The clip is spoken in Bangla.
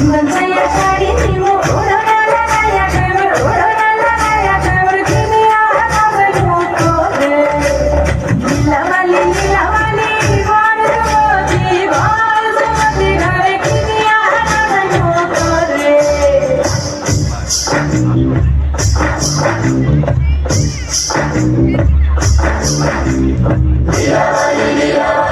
I'm gonna take it. Yeah, yeah, yeah.